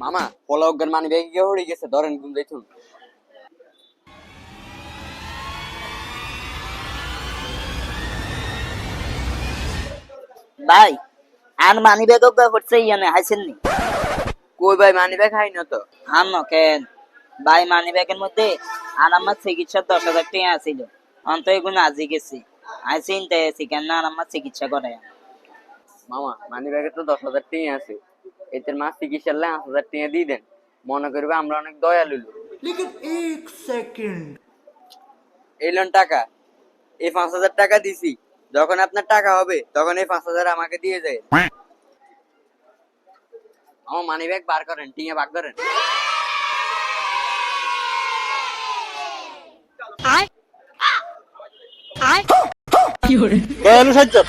মামা পোলা অজ্ঞান মানি ব্যাগে গিয়ে হয়ে গেছে ধরেন ঘুম যাইতুন ভাই আর মানি ব্যাগ করছে ইয়ানে হাসেননি কই ভাই মানি ব্যাগ খাই না তো? ন কেন? ভাই মানি ব্যাগের মধ্যে আর আমার চিকিৎসার দশ হাজার টাকা আছিল। অন্ত এগুলো আজি গেছি আমি চিন্তায় আছি কেন আর আমার চিকিৎসা করে মামা মানি ব্যাগে তো দশ হাজার টিয়ে আছে। এতে মা চিকিৎসা আট হাজার টিয়ে দিয়ে দেন। মনে করবে আমরা অনেক দয়ালু সেকেন্ড। এই লোন টাকা এই পাঁচ হাজার টাকা দিছি। যখন আপনার টাকা হবে তখন এই পাঁচ হাজার আমাকে দিয়ে যায় আমার মানি ব্যাগ বার করেন টিঙে বার করেন। আয়। আয়। কি হরে দয়ালু সাজ্জাদ